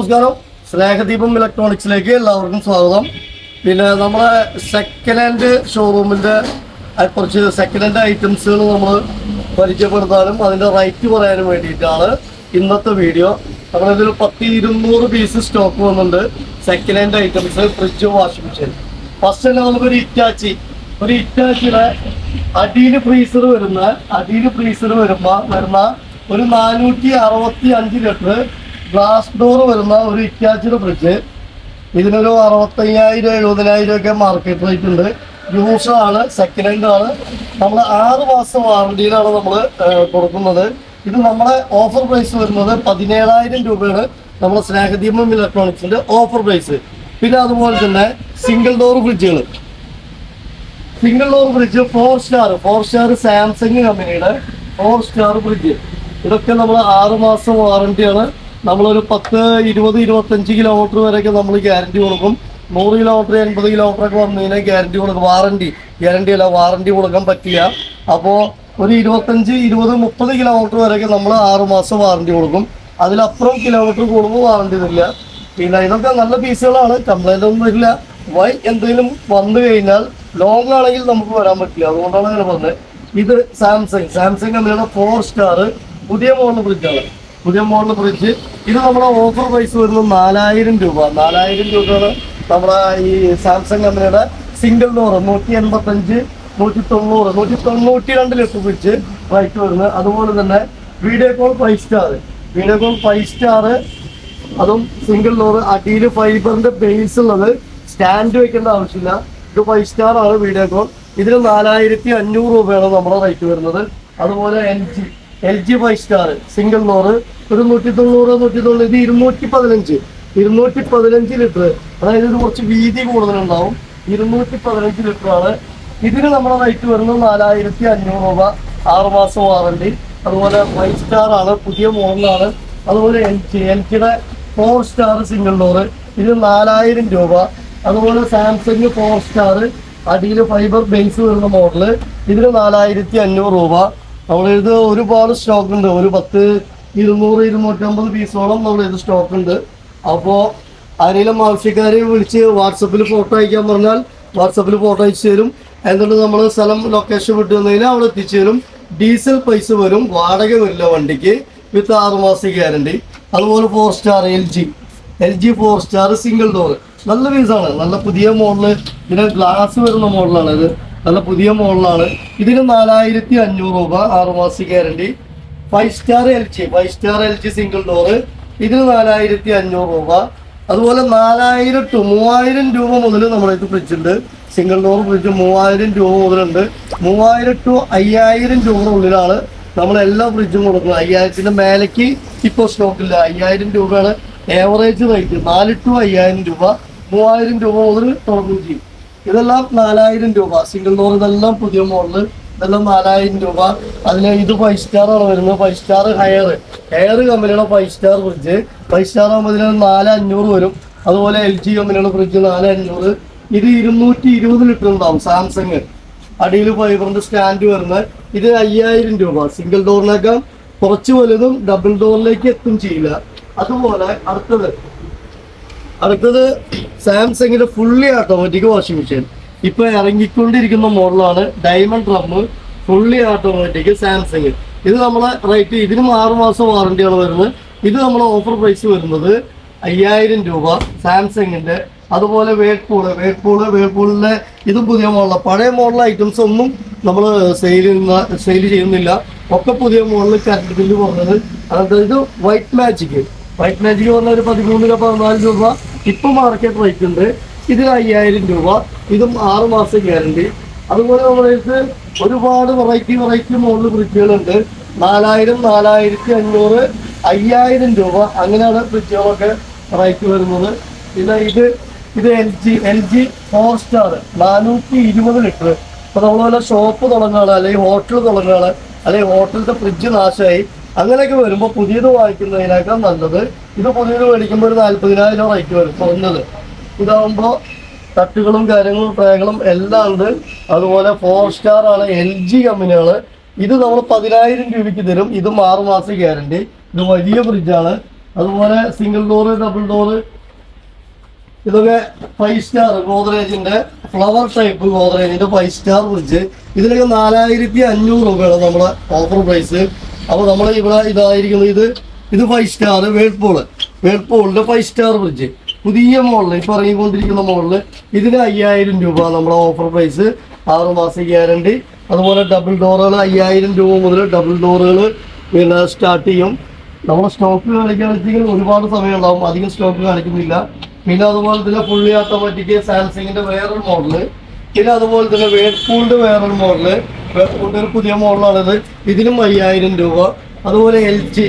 നമസ്കാരം. സ്നേഹദീപം ഇലക്ട്രോണിക്സിലേക്ക് എല്ലാവർക്കും സ്വാഗതം. പിന്നെ നമ്മളെ സെക്കൻഡ് ഹാൻഡ് ഷോറൂമിന്റെ കുറച്ച് സെക്കൻഡ് ഹാൻഡ് ഐറ്റംസുകൾ നമ്മൾ പരിചയപ്പെടുത്താനും അതിന്റെ റേറ്റ് പറയാനും വേണ്ടിയിട്ടാണ് ഇന്നത്തെ വീഡിയോ നമ്മളിതിൽ പത്ത് ഇരുന്നൂറ് പീസ് സ്റ്റോക്ക് വന്നിട്ടുണ്ട്. Second hand items fridge washing machine first തന്നെ നമുക്കൊരു ഇറ്റാച്ചി ഒരു ഇറ്റാച്ചിയുടെ അടിയിൽ ഫ്രീസർ വരുന്ന അടിയിൽ ഫ്രീസർ വരുമ്പോൾ വരുന്ന ഒരു നാനൂറ്റി അറുപത്തി അഞ്ച് ലിറ്റർ ഗ്ലാസ് ഡോർ വരുന്ന ഒരു ഇറ്റാച്ചിയുടെ ഫ്രിഡ്ജ് ഇതിനൊരു അറുപത്തയ്യായിരം എഴുപതിനായിരം ഒക്കെ മാർക്കറ്റ് റേറ്റ് ഉണ്ട്. യൂസ് ആണ് സെക്കൻഡ് ഹാൻഡ് ആണ്. നമ്മൾ ആറ് മാസം വാറണ്ടിയിലാണ് നമ്മൾ കൊടുക്കുന്നത്. ഇത് നമ്മളെ ഓഫർ പ്രൈസ് വരുന്നത് പതിനേഴായിരം രൂപയാണ് നമ്മുടെ സ്നേഹദീപം ഇലക്ട്രോണിക്സിന്റെ ഓഫർ പ്രൈസ് പിന്നെ അതുപോലെ തന്നെ single door ഫ്രിഡ്ജുകൾ single door fridge four star four star Samsung കമ്പനിയുടെ ഫോർ സ്റ്റാർ ഫ്രിഡ്ജ് ഇതൊക്കെ നമ്മൾ ആറ് മാസം വാറണ്ടിയാണ് നമ്മളൊരു പത്ത് ഇരുപത് ഇരുപത്തഞ്ച് കിലോമീറ്റർ വരെയൊക്കെ നമ്മൾ ഗ്യാരണ്ടി കൊടുക്കും. നൂറ് കിലോമീറ്റർ എൺപത് കിലോമീറ്റർ ഒക്കെ വന്നു കഴിഞ്ഞാൽ ഗ്യാരണ്ടി കൊടുക്കും. വാറണ്ടി ഗ്യാരണ്ടി അല്ല വാറണ്ടി കൊടുക്കാൻ പറ്റില്ല. അപ്പോൾ ഒരു ഇരുപത്തഞ്ച് ഇരുപത് മുപ്പത് കിലോമീറ്റർ വരെയൊക്കെ നമ്മൾ ആറ് മാസം വാറണ്ടി കൊടുക്കും. അതിലപ്പുറം കിലോമീറ്റർ കൂടുമ്പോൾ വാറണ്ടി തരില്ല. പിന്നെ ഇതൊക്കെ നല്ല പീസുകളാണ്. കംപ്ലൈന്റ് ഒന്നും വരില്ല. വൈ എന്തെങ്കിലും വന്നു കഴിഞ്ഞാൽ ലോങ് ആണെങ്കിൽ നമുക്ക് വരാൻ പറ്റില്ല. അതുകൊണ്ടാണ് അങ്ങനെ പറഞ്ഞത്. ഇത് സാംസങ് സാംസങ് കമ്പനിയുടെ ഫോർ സ്റ്റാർ പുതിയ മോഡൽ ഫ്രിഡ്ജാണ് പുതിയ മോഡൽ ഫ്രിഡ്ജ് ഇത് നമ്മുടെ ഓഫർ പ്രൈസ് വരുന്നത് നാലായിരം രൂപ. നാലായിരം രൂപയാണ് നമ്മുടെ ഈ സാംസങ് കമ്പനിയുടെ സിംഗിൾ ഡോർ നൂറ്റി എൺപത്തഞ്ച് നൂറ്റി തൊണ്ണൂറ് നൂറ്റി തൊണ്ണൂറ്റി രണ്ട് ലിറ്റർ ഫ്രിഡ്ജ് റേറ്റ് വരുന്നത്. അതുപോലെ തന്നെ video call five star video call five star അതും സിംഗിൾ ഡോർ അടിയിൽ ഫൈബറിന്റെ ബേസ് ഉള്ളത് സ്റ്റാൻഡ് വെക്കേണ്ട ആവശ്യമില്ല. ഇത് ഫൈവ് സ്റ്റാർ ആണ് വീഡിയോ കോൾ ഇതിന് നാലായിരത്തി അഞ്ഞൂറ് രൂപയാണ് നമ്മുടെ റേറ്റ് വരുന്നത്. അതുപോലെ L G L G five star single നൂറ് ഒരു നൂറ്റി തൊണ്ണൂറ് നൂറ്റി തൊണ്ണൂറ് ഇത് ഇരുന്നൂറ്റി പതിനഞ്ച് ഇരുന്നൂറ്റി പതിനഞ്ച് ലിറ്റർ അതായത് ഇത് കുറച്ച് വീതി കൂടുതലുണ്ടാവും. ഇരുന്നൂറ്റി പതിനഞ്ച് ലിറ്റർ ആണ് ഇതിന് നമ്മുടെ റേറ്റ് വരുന്നത് നാലായിരത്തി അഞ്ഞൂറ് രൂപ ആറ് മാസം വാറണ്ടി. അതുപോലെ ഫൈവ് സ്റ്റാർ ആണ് പുതിയ മോഡലാണ്. അതുപോലെ എൽ ജി എൽ ജിയുടെ ഫോർ സ്റ്റാർ സിംഗിൾ ഡോറ് ഇത് നാലായിരം രൂപ. അതുപോലെ സാംസങ് ഫോർ സ്റ്റാർ അടിയിൽ ഫൈബർ ബേസ് വരുന്ന മോഡൽ ഇതിന് നാലായിരത്തി അഞ്ഞൂറ് രൂപ. നമ്മളിത് ഒരുപാട് സ്റ്റോക്ക് ഉണ്ട്. ഒരു പത്ത് ഇരുന്നൂറ് ഇരുന്നൂറ്റമ്പത് പീസോളം നമ്മൾ ഇത് സ്റ്റോക്ക് ഉണ്ട്. അപ്പോൾ ആരെങ്കിലും ആവശ്യക്കാരെ വിളിച്ച് വാട്സപ്പിൽ ഫോട്ടോ അയക്കാൻ പറഞ്ഞാൽ വാട്സപ്പിൽ ഫോട്ടോ അയച്ചു തരും. എന്നിട്ട് നമ്മൾ സ്ഥലം ലൊക്കേഷൻ വിട്ടു തന്നതിൽ അവിടെ എത്തിച്ചു തരും. ഡീസൽ പൈസ വരും. വാടക വരില്ല വണ്ടിക്ക്. വിത്ത് ആറുമാസ ഗ്യാരണ്ടി അതുപോലെ four star L G L G four star single door നല്ല പീസാണ് നല്ല പുതിയ മോഡൽ ഇതിന് ഗ്ലാസ് വരുന്ന മോഡലാണ് ഇത് നല്ല പുതിയ മോഡലാണ്. ഇതിന് നാലായിരത്തി അഞ്ഞൂറ് രൂപ ആറ് മാസം guarantee. Five star L G five star L G single door ഇതിന് നാലായിരത്തി അഞ്ഞൂറ് രൂപ. അതുപോലെ നാലായിരം ടു മൂവായിരം രൂപ മുതൽ നമ്മുടെ ഇത് ഫ്രിഡ്ജ് ഉണ്ട്. സിംഗിൾ ഡോർ ഫ്രിഡ്ജ് മൂവായിരം രൂപ മുതലുണ്ട്. മൂവായിരം ടു അയ്യായിരം രൂപ ഉള്ളിലാണ് നമ്മൾ എല്ലാ ഫ്രിഡ്ജും കൊടുക്കുന്നത്. അയ്യായിരത്തിന്റെ മേലേക്ക് ഇപ്പോൾ സ്റ്റോക്ക് ഇല്ല. അയ്യായിരം രൂപയാണ് ഏവറേജ് റേറ്റ് നാല് ടു അയ്യായിരം രൂപ. മൂവായിരം രൂപ മുതൽ തുടങ്ങുകയും ചെയ്യും. ഇതെല്ലാം നാലായിരം രൂപ. സിംഗിൾ ഡോർ ഇതെല്ലാം പുതിയ മോഡൽ ഇതെല്ലാം നാലായിരം രൂപ. അതിന് ഇത് ഫൈവ് സ്റ്റാർ ആണ് വരുന്നത്. ഫൈവ് സ്റ്റാർ ഹയർ ഹയർ കമ്പനിയുടെ five star fridge five star ആകുമ്പോൾ ഇതിന് നാല് അഞ്ഞൂറ് വരും. അതുപോലെ എൽ ജി കമ്പനിയുടെ ഫ്രിഡ്ജ് നാല് അഞ്ഞൂറ് ഇത് ഇരുന്നൂറ്റി ഇരുപത് ലിറ്റർ ഉണ്ടാവും സാംസങ്. അടിയിൽ ഫൈബറിന്റെ സ്റ്റാൻഡ് വരുന്നത്. ഇത് അയ്യായിരം രൂപ. സിംഗിൾ ഡോറിനേക്കാൾ കുറച്ച് വലുതും ഡബിൾ ഡോറിലേക്ക് എത്തും ചെയ്യില്ല. അതുപോലെ അടുത്തത് അടുത്തത് സാംസങ്ങിന്റെ ഫുള്ളി ഓട്ടോമാറ്റിക് വാഷിംഗ് മെഷീൻ ഇപ്പൊ ഇറങ്ങിക്കൊണ്ടിരിക്കുന്ന മോഡലാണ് diamond drum fully automatic Samsung ഇത് നമ്മളെ റേറ്റ് ഇതിനും ആറ് മാസം വാറണ്ടിയാണ് വരുന്നത്. ഇത് നമ്മളെ ഓഫർ പ്രൈസ് വരുന്നത് അയ്യായിരം രൂപ സാംസങ്ങിന്റെ. അതുപോലെ വേൾപൂൾ വേൾപൂൾ വേൾപൂളിന്റെ ഇതും പുതിയ മോഡലാണ് പഴയ മോഡൽ ഐറ്റംസ് ഒന്നും നമ്മൾ സെയിൽ സെയിൽ ചെയ്യുന്നില്ല. ഒക്കെ പുതിയ മോഡൽ കറണ്ട് ബില്ല് പറഞ്ഞത്. അതായത് വൈറ്റ് മാജിക് വൈറ്റ് മാജിക് പറഞ്ഞ ഒരു പതിമൂന്നിലോ പതിനാല് രൂപ. ഇപ്പൊ മാർക്കറ്റ് റേറ്റ് ഉണ്ട്. ഇതിന് അയ്യായിരം രൂപ. ഇതും ആറ് മാസം ഗ്യാരണ്ടി അതുപോലെ അടുത്ത് ഒരുപാട് വെറൈറ്റി വെറൈറ്റി മോഡൽ ഫ്രിഡ്ജുകളുണ്ട് നാലായിരം നാലായിരത്തി അഞ്ഞൂറ് അയ്യായിരം രൂപ. അങ്ങനെയാണ് ഫ്രിഡ്ജുകളൊക്കെ റേറ്റ് വരുന്നത്. പിന്നെ ഇത് ഇത് L G L G four star നാനൂറ്റി ഇരുപത് ലിറ്റർ. ഇപ്പൊ നമ്മൾ വല്ല ഷോപ്പ് തുടങ്ങുകയാണ് അല്ലെങ്കിൽ ഹോട്ടൽ തുടങ്ങുകയാണ് അല്ലെങ്കിൽ ഹോട്ടലിന്റെ ഫ്രിഡ്ജ് നാശമായി. അങ്ങനെയൊക്കെ വരുമ്പോൾ പുതിയത് വാങ്ങിക്കുന്നതിനേക്കാൾ നല്ലത് ഇത് പുതിയത് മേടിക്കുമ്പോൾ ഒരു നാല്പതിനായിരം റേറ്റ് വരും. കുറഞ്ഞത് ഇതാവുമ്പോൾ തട്ടുകളും കാര്യങ്ങളും പ്രായങ്ങളും എല്ലാം ഉണ്ട്. അതുപോലെ ഫോർ സ്റ്റാർ ആണ് എൽ ജി കമ്പനിയാണ് ഇത് നമ്മൾ പതിനായിരം രൂപയ്ക്ക് തരും. ഇത് ആറ് മാസം ഗ്യാരണ്ടി ഇത് വലിയ ഫ്രിഡ്ജാണ് അതുപോലെ സിംഗിൾ ഡോറ് ഡബിൾ ഡോറ് ഇതൊക്കെ ഫൈവ് സ്റ്റാർ ഗോദ്രേജിന്റെ ഫ്ലവർ ടൈപ്പ് ഗോദ്രേജിന്റെ ഫൈവ് സ്റ്റാർ ഫ്രിഡ്ജ് ഇതിനൊക്കെ നാലായിരത്തി അഞ്ഞൂറ് രൂപയാണ് നമ്മുടെ ഓഫർ പ്രൈസ് അപ്പോൾ നമ്മൾ ഇവിടെ ഇതായിരിക്കുന്നത് ഇത് ഇത് ഫൈവ് സ്റ്റാർ വേൾപൂൾ വേൾപൂളിന്റെ ഫൈവ് സ്റ്റാർ ഫ്രിഡ്ജ് പുതിയ മോഡൽ ഇപ്പൊ ഇറങ്ങിക്കൊണ്ടിരിക്കുന്ന മോഡൽ ഇതിന് അയ്യായിരം രൂപ നമ്മുടെ ഓഫർ പ്രൈസ് ആറ് മാസം ഗ്യാരണ്ടി അതുപോലെ ഡബിൾ ഡോറുകൾ അയ്യായിരം രൂപ മുതൽ ഡബിൾ ഡോറുകൾ പിന്നെ സ്റ്റാർട്ട് ചെയ്യും. നമ്മുടെ സ്റ്റോക്ക് കാണിക്കുകയാണെങ്കിൽ ഒരുപാട് സമയം ഉണ്ടാവും അധികം സ്റ്റോക്ക് കാണിക്കുന്നില്ല. പിന്നെ അതുപോലെ തന്നെ ഫുള്ളി ഓട്ടോമാറ്റിക് സാംസങ്ങിന്റെ വേറൊരു മോഡൽ പിന്നെ അതുപോലെ തന്നെ വേൾപൂളിന്റെ വേറൊരു വേർപൂളിന്റെ ഒരു പുതിയ മോഡലാണിത്. ഇതിനും അയ്യായിരം രൂപ. അതുപോലെ L G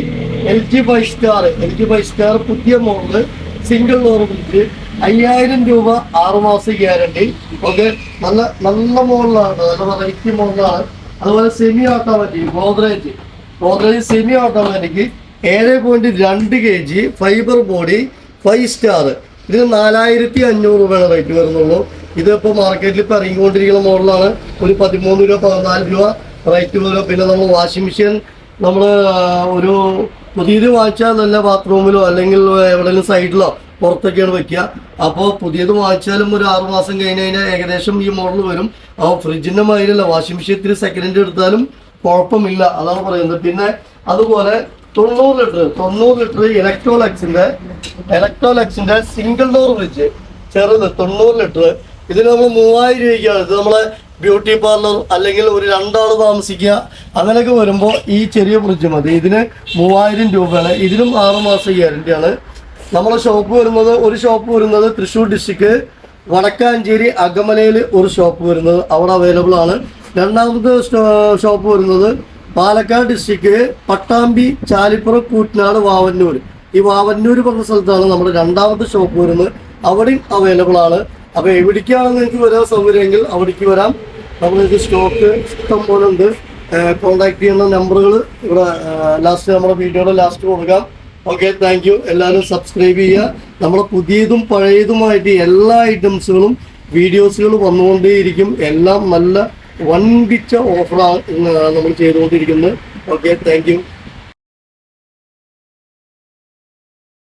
L G five star L G five star പുതിയ മോഡൽ സിംഗിൾ ഡോർ ഫ്രിഡ്ജ് അയ്യായിരം രൂപ ആറ് മാസം ഗ്യാരണ്ടി ഓക്കെ നല്ല നല്ല മോഡലാണ്. നല്ല വെറൈറ്റി മോഡലാണ്. അതുപോലെ semi automatic Godrej Godrej semi automatic ഏഴ് പോയിന്റ് രണ്ട് K G fibre body five star ഇതിന് നാലായിരത്തി അഞ്ഞൂറ് രൂപയാണ് റേറ്റ് വരുന്നുള്ളൂ. ഇതിപ്പോൾ മാർക്കറ്റിൽ ഇപ്പോൾ ഇറങ്ങിക്കൊണ്ടിരിക്കുന്ന മോഡലാണ് ഒരു പതിമൂന്ന് രൂപ പതിനാല് രൂപ റേറ്റ് വരും പിന്നെ നമ്മൾ വാഷിംഗ് മെഷീൻ നമ്മൾ ഒരു പുതിയത് വാങ്ങിച്ചാൽ നല്ല ബാത്റൂമിലോ അല്ലെങ്കിൽ എവിടെയെങ്കിലും സൈഡിലോ പുറത്തൊക്കെയാണ് വെക്കുക. അപ്പോൾ പുതിയത് വാങ്ങിച്ചാലും ഒരു ആറു മാസം കഴിഞ്ഞ് കഴിഞ്ഞാൽ ഏകദേശം ഈ മോഡൽ വരും. അപ്പോൾ ഫ്രിഡ്ജിന്റെ മാതിരിയല്ല. വാഷിംഗ് മെഷീൻ ഇത്തിരി സെക്കൻഡ് എടുത്താലും കുഴപ്പമില്ല. അതാണ് പറയുന്നത്. പിന്നെ അതുപോലെ തൊണ്ണൂറ് ലിറ്റർ തൊണ്ണൂറ് ലിറ്റർ ഇലക്ട്രോലക്സിന്റെ ഇലക്ട്രോലക്സിന്റെ സിംഗിൾ ഡോർ ഫ്രിഡ്ജ് ചെറുത് തൊണ്ണൂറ് ലിറ്റർ ഇതിന് നമ്മൾ മൂവായിരം രൂപയ്ക്കാണ്. ഇത് നമ്മളെ ബ്യൂട്ടി പാർലർ അല്ലെങ്കിൽ ഒരു രണ്ടാൾ താമസിക്കുക. അങ്ങനെയൊക്കെ വരുമ്പോൾ ഈ ചെറിയ ഫ്രിഡ്ജ് മതി. ഇതിന് മൂവായിരം രൂപയാണ്. ഇതിനും ആറുമാസം ഗ്യാരണ്ടിയാണ് നമ്മളെ ഷോപ്പ് വരുന്നത് ഒരു ഷോപ്പ് വരുന്നത് തൃശ്ശൂർ ഡിസ്ട്രിക്ട് വടക്കാഞ്ചേരി അകമലയിൽ ഒരു ഷോപ്പ് വരുന്നത് അവിടെ അവൈലബിൾ ആണ്. രണ്ടാമത്തെ ഷോപ്പ് വരുന്നത് പാലക്കാട് ഡിസ്ട്രിക്ട് പട്ടാമ്പി ചാലിപ്പുറ കൂറ്റനാട് വാവന്നൂർ. ഈ വാവന്നൂർ പറഞ്ഞ സ്ഥലത്താണ് നമ്മുടെ രണ്ടാമത്തെ ഷോപ്പ് വരുന്നത്. അവിടെയും അവൈലബിൾ ആണ്. അപ്പോൾ എവിടേക്കാണ് നിങ്ങൾക്ക് വരാൻ സൗകര്യമെങ്കിൽ അവിടേക്ക് വരാം. നമ്മൾക്ക് സ്റ്റോക്ക് ഇഷ്ടം പോലെ ഉണ്ട്. കോണ്ടാക്ട് ചെയ്യുന്ന നമ്പറുകൾ ഇവിടെ ലാസ്റ്റ് നമ്മുടെ വീഡിയോയുടെ ലാസ്റ്റ് കൊടുക്കാം. ഓക്കെ താങ്ക് യു എല്ലാവരും സബ്സ്ക്രൈബ് ചെയ്യുക. നമ്മുടെ പുതിയതും പഴയതുമായിട്ട് എല്ലാ ഐറ്റംസുകളും വീഡിയോസുകൾ വന്നുകൊണ്ടേയിരിക്കും. എല്ലാം നല്ല വൻപിച്ച ഓഫറാണ് നമ്മൾ ചെയ്തുകൊണ്ടിരിക്കുന്നത്. Okay thank